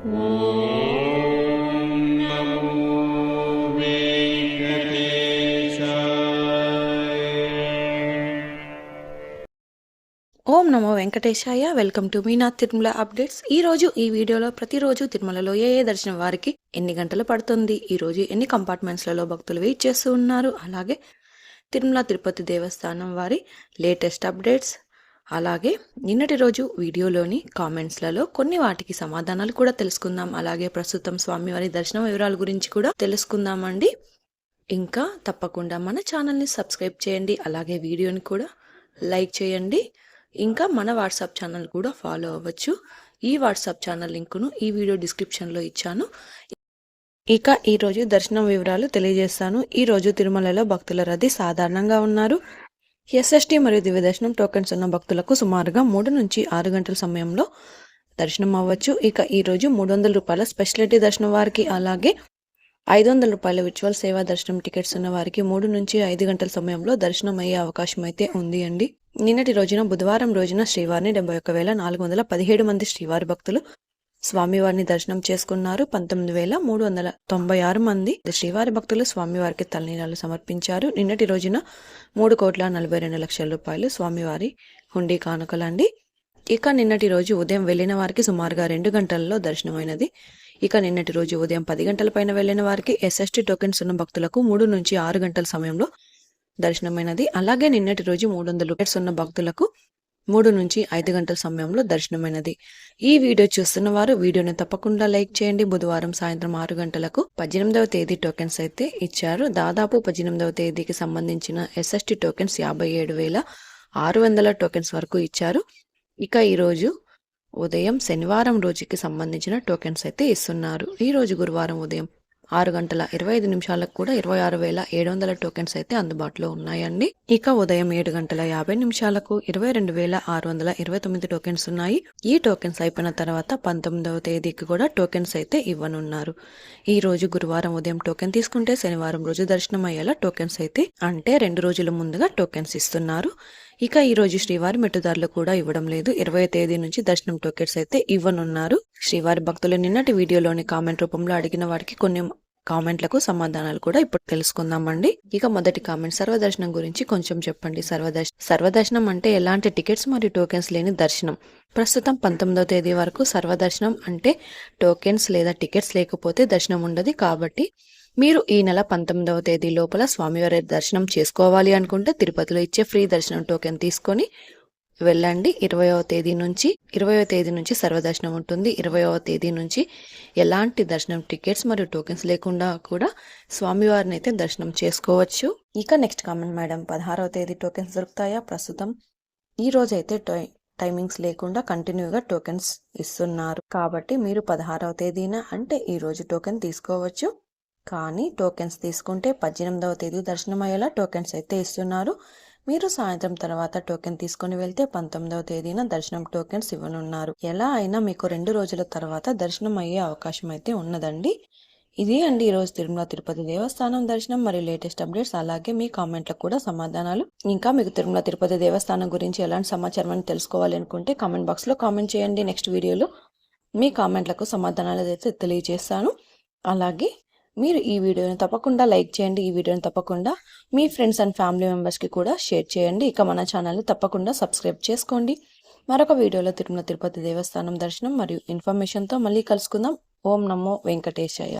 ఓం నమో వెంకటేశాయ. Welcome to Meenath Tirumala updates. ఈ రోజు ఈ వీడియోలో ప్రతిరోజు తిరుమలలో ఏ ఏ దర్శనం వారికి ఎన్ని గంటలు పడుతుంది ఈ రోజు ఎన్ని కంపార్ట్మెంట్స్లలో భక్తులు వెయిట్ చేస్తూ ఉన్నారు అలాగే తిరుమల తిరుపతి దేవస్థానం వారి లేటెస్ట్ అప్డేట్స్ అలాగే నిన్నటి రోజు వీడియోలోని కామెంట్స్లలో కొన్ని వాటికి సమాధానాలు కూడా తెలుసుకుందాం. అలాగే ప్రస్తుతం స్వామివారి దర్శనం వివరాల గురించి కూడా తెలుసుకుందామండి. ఇంకా తప్పకుండా మన ఛానల్ని సబ్స్క్రైబ్ చేయండి. అలాగే వీడియోని కూడా లైక్ చేయండి. ఇంకా మన వాట్సాప్ ఛానల్ కూడా ఫాలో అవ్వచ్చు. ఈ వాట్సాప్ ఛానల్ లింకును ఈ వీడియో డిస్క్రిప్షన్లో ఇచ్చాను. ఇక ఈరోజు దర్శనం వివరాలు తెలియజేస్తాను. ఈరోజు తిరుమలలో భక్తుల రద్దీ సాధారణంగా ఉన్నారు. ఎస్ఎస్టి మరియు దివ్య దర్శనం టోకెన్స్ ఉన్న భక్తులకు సుమారుగా మూడు నుంచి ఆరు గంటల సమయంలో దర్శనం అవ్వచ్చు. ఇక ఈ రోజు మూడు వందల రూపాయల స్పెషాలిటీ దర్శనం వారికి అలాగే ఐదు వందల రూపాయల విచువల్ సేవా దర్శనం టికెట్స్ ఉన్న వారికి మూడు నుంచి ఐదు గంటల సమయంలో దర్శనం అయ్యే అవకాశం అయితే ఉంది అండి. నిన్నటి రోజున బుధవారం రోజున శ్రీవారిని డెబ్బై ఒక్క వేల నాలుగు వందల పదిహేడు మంది శ్రీవారి భక్తులు స్వామివారిని దర్శనం చేసుకున్నారు. పంతొమ్మిది వేల మూడు వందల తొంభై ఆరు మంది శ్రీవారి భక్తులు స్వామివారికి తలనీలాలు సమర్పించారు. నిన్నటి రోజున మూడు కోట్ల నలభై రెండు లక్షల రూపాయలు స్వామివారి హుండీ కానుకలండి. ఇక నిన్నటి రోజు ఉదయం వెళ్ళిన వారికి సుమారుగా రెండు గంటలలో దర్శనమైనది. ఇక నిన్నటి రోజు ఉదయం పది గంటల పైన వెళ్ళిన వారికి ఎస్ఎస్టీ టోకెన్స్ ఉన్న భక్తులకు మూడు నుంచి ఆరు గంటల సమయంలో దర్శనమైనది. అలాగే నిన్నటి రోజు మూడు వందల రూపాయలు ఉన్న భక్తులకు మూడు నుంచి ఐదు గంటల సమయంలో దర్శనమైనది. ఈ వీడియో చూస్తున్న వారు వీడియోని తప్పకుండా లైక్ చేయండి. బుధవారం సాయంత్రం ఆరు గంటలకు పద్దెనిమిదవ తేదీ టోకెన్స్ అయితే ఇచ్చారు. దాదాపు పద్దెనిమిదవ తేదీకి సంబంధించిన ఎస్ఎస్టీ టోకెన్స్ యాభై ఏడు వేల ఆరు వందల టోకెన్స్ వరకు ఇచ్చారు. ఇక ఈరోజు ఉదయం శనివారం రోజుకి సంబంధించిన టోకెన్స్ అయితే ఇస్తున్నారు. ఈరోజు గురువారం ఉదయం ఆరు గంటల ఇరవై ఐదు నిమిషాలకు కూడా ఇరవై ఆరు వేల ఏడు వందల టోకెన్స్ అయితే అందుబాటులో ఉన్నాయండి. ఇక ఉదయం ఏడు గంటల యాభై నిమిషాలకు ఇరవై రెండు వేల ఆరు వందల ఇరవై తొమ్మిది టోకెన్స్ ఉన్నాయి. ఈ టోకెన్స్ అయిపోయిన తర్వాత పంతొమ్మిదవ తేదీకి కూడా టోకెన్స్ అయితే ఇవ్వనున్నారు. ఈ రోజు గురువారం ఉదయం టోకెన్ తీసుకుంటే శనివారం రోజు దర్శనం అయ్యేలా టోకెన్స్ అయితే అంటే రెండు రోజుల ముందుగా టోకెన్స్ ఇస్తున్నారు. ఇక ఈరోజు శ్రీవారి మెట్టుదారులు కూడా ఇవ్వడం లేదు. ఇరవై తేదీ నుంచి దర్శనం టోకెట్స్ అయితే ఇవ్వనున్నారు. శ్రీవారి భక్తులు నిన్నటి వీడియోలోని కామెంట్ రూపంలో అడిగిన వారికి కొన్ని కామెంట్లకు సమాధానాలు కూడా ఇప్పుడు తెలుసుకుందామండి. ఇక మొదటి కామెంట్ సర్వదర్శనం గురించి కొంచెం చెప్పండి. సర్వదర్శ సర్వదర్శనం అంటే ఎలాంటి టికెట్స్ మరియు టోకెన్స్ లేని దర్శనం? ప్రస్తుతం పంతొమ్మిదవ తేదీ వరకు సర్వదర్శనం అంటే టోకెన్స్ లేదా టికెట్స్ లేకపోతే దర్శనం ఉండదు. కాబట్టి మీరు ఈ నెల పంతొమ్మిదవ తేదీ లోపల స్వామివారి దర్శనం చేసుకోవాలి అనుకుంటే తిరుపతిలో ఇచ్చే ఫ్రీ దర్శనం టోకెన్ తీసుకొని వెళ్ళండి. ఇరవయవ తేదీ నుంచి ఇరవయో తేదీ నుంచి సర్వదర్శనం ఉంటుంది. ఇరవయవ తేదీ నుంచి ఎలాంటి దర్శనం టికెట్స్ మరియు టోకెన్స్ లేకుండా కూడా స్వామివారిని అయితే దర్శనం చేసుకోవచ్చు. ఇక నెక్స్ట్ కామెంట్ మేడం. పదహారవ తేదీ టోకెన్స్ దొరుకుతాయా? ప్రస్తుతం ఈ రోజు అయితే టైమింగ్స్ లేకుండా కంటిన్యూగా టోకెన్స్ ఇస్తున్నారు. కాబట్టి మీరు పదహారవ తేదీన అంటే ఈ రోజు టోకెన్ తీసుకోవచ్చు. కానీ టోకెన్స్ తీసుకుంటే పద్దెనిమిదవ తేదీ దర్శనం అయ్యేలా టోకెన్స్ అయితే ఇస్తున్నారు. మీరు సాయంత్రం తర్వాత టోకెన్ తీసుకుని వెళ్తే పంతొమ్మిదవ తేదీన దర్శనం టోకెన్స్ ఇవ్వనున్నారు. ఎలా అయినా మీకు రెండు రోజుల తర్వాత దర్శనం అయ్యే అవకాశం అయితే ఉన్నదండి. ఇదే అండి ఈరోజు తిరుమల తిరుపతి దేవస్థానం దర్శనం. మరియు లేటెస్ట్ అప్డేట్స్ అలాగే మీ కామెంట్లకు కూడా సమాధానాలు. ఇంకా మీకు తిరుమల తిరుపతి దేవస్థానం గురించి ఎలాంటి సమాచారం అని తెలుసుకోవాలి అనుకుంటే కామెంట్ బాక్స్లో కామెంట్ చేయండి నెక్స్ట్ వీడియోలో. మీ కామెంట్లకు సమాధానాలు అయితే తెలియజేస్తాను. అలాగే మీరు ఈ వీడియోని తప్పకుండా లైక్ చేయండి ఈ వీడియోని తప్పకుండా మీ ఫ్రెండ్స్ అండ్ ఫ్యామిలీ మెంబర్స్కి కూడా షేర్ చేయండి. ఇక మన ఛానల్ని తప్పకుండా సబ్స్క్రైబ్ చేసుకోండి. మరొక వీడియోలో తిరుమల తిరుపతి దేవస్థానం దర్శనం మరియు ఇన్ఫర్మేషన్తో మళ్ళీ కలుసుకుందాం. ఓం నమో వెంకటేశయ్య